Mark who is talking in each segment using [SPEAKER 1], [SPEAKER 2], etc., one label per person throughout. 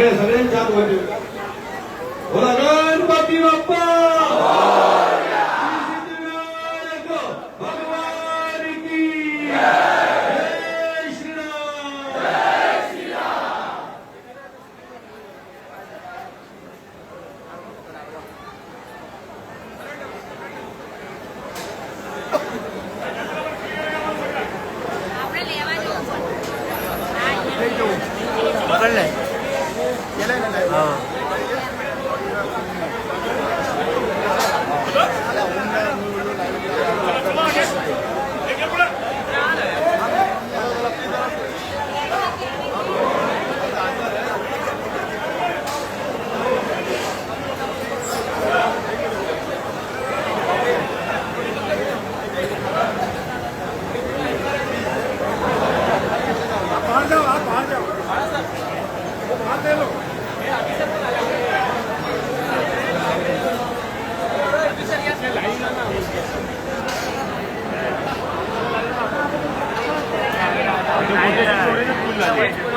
[SPEAKER 1] सगळे सगळ्यांच्या हात. वर बोला गणपती बाप्पा!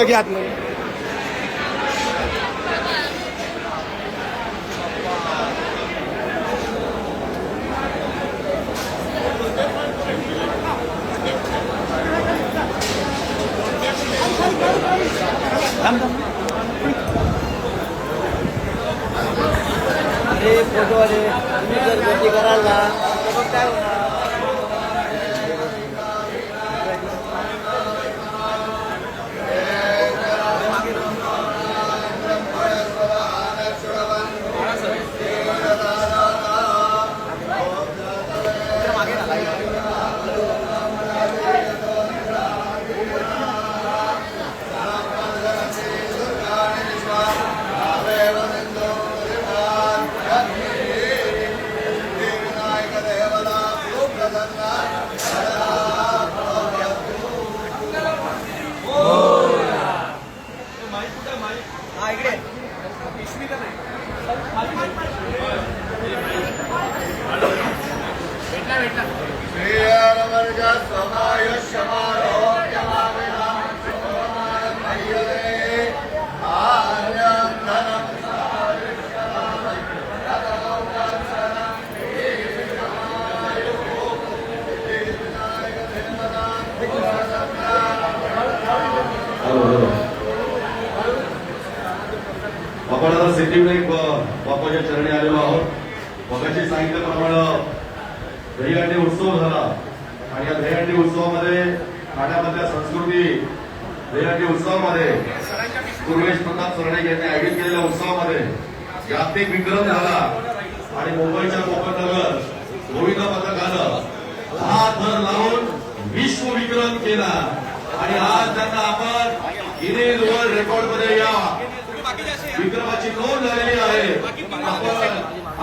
[SPEAKER 2] लगे आतमध्ये.
[SPEAKER 1] आपण आता सिद्धिविनायक बाप्पाच्या चरणी आलेलो आहोत मगाशी सांगितल्याप्रमाणे दहीहंडी उत्सव झाला. आणि या दहीहंडी उत्सवामध्ये ठाण्यामधल्या संस्कृती दहीहंडी उत्सवामध्ये पूर्वेश प्रताप सरणे यांनी आयोजित केलेल्या उत्सवामध्ये जागतिक विक्रम झाला. आणि मुंबईच्या कोकणनगर गोविंद पथकानं हा थर लावून विश्व विक्रम केला. आणि आज त्यांना आपण गिनीज वर्ल्ड रेकॉर्डमध्ये या विक्रमाची नोंद झालेली आहे. आपण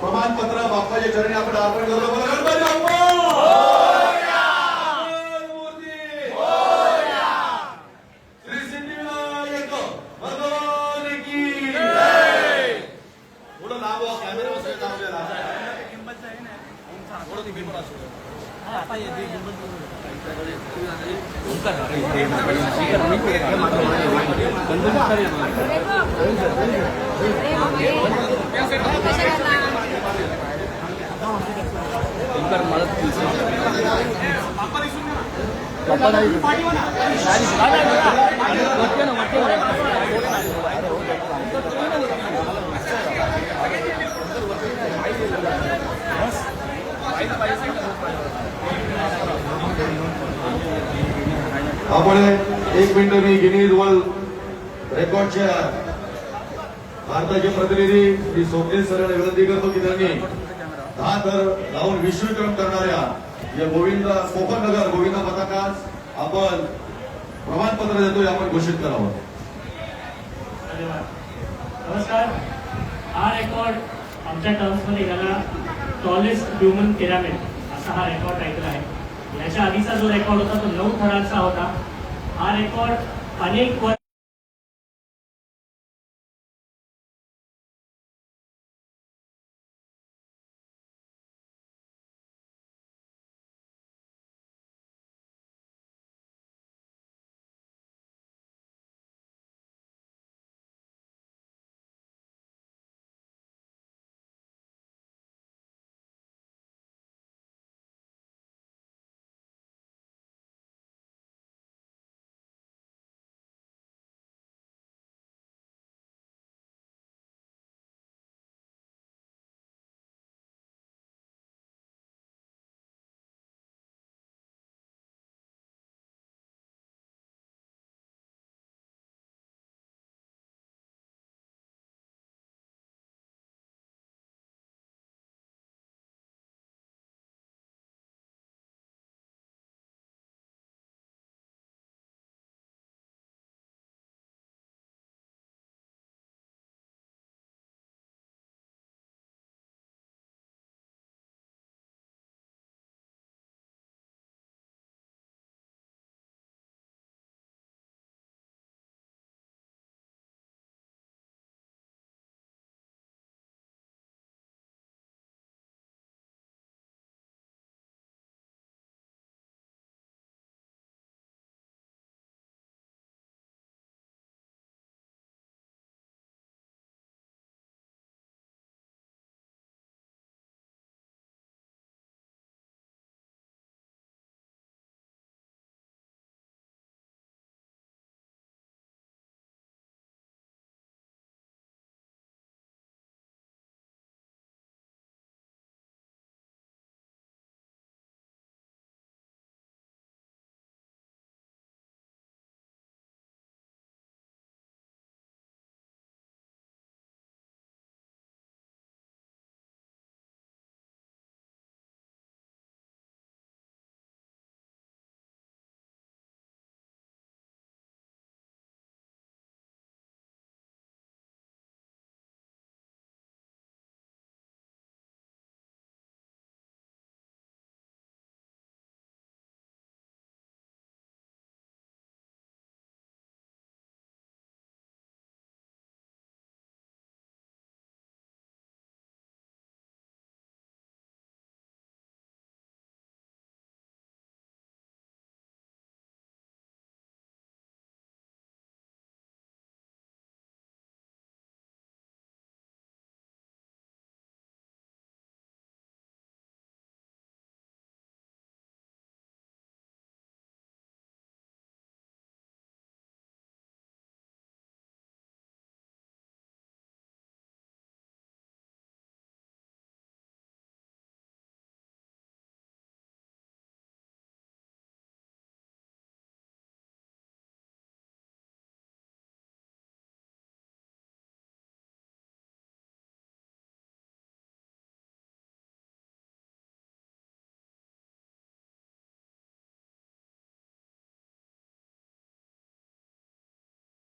[SPEAKER 1] प्रमाणपत्र बाप्पाच्या चरणी आपण अर्पण करतो गणपती बाप्पा! मंगलमूर्ती! आपण एक मिनिट मी गिनीज वर्ल्ड रेकॉर्डच्या भारताचे प्रतिनिधी श्री सोमदेव सरांना विनंती करतो की त्यांनी दहा तर लावून विश्वविक्रम करणाऱ्या या गोविंद कोकण नगर गोविंद आपण प्रमाणपत्र देतो आपण घोषित करावं.
[SPEAKER 3] धन्यवाद. नमस्कार. हा रेकॉर्ड आमच्या टर्म्समध्ये गेला टॉलेस्ट ह्युमन पिरामिड असा हा रेकॉर्ड टायटल आहे. याच्या आधीचा जो रेकॉर्ड होता तो नऊ थरांचा होता. हा रेकॉर्ड अनेक वर्ष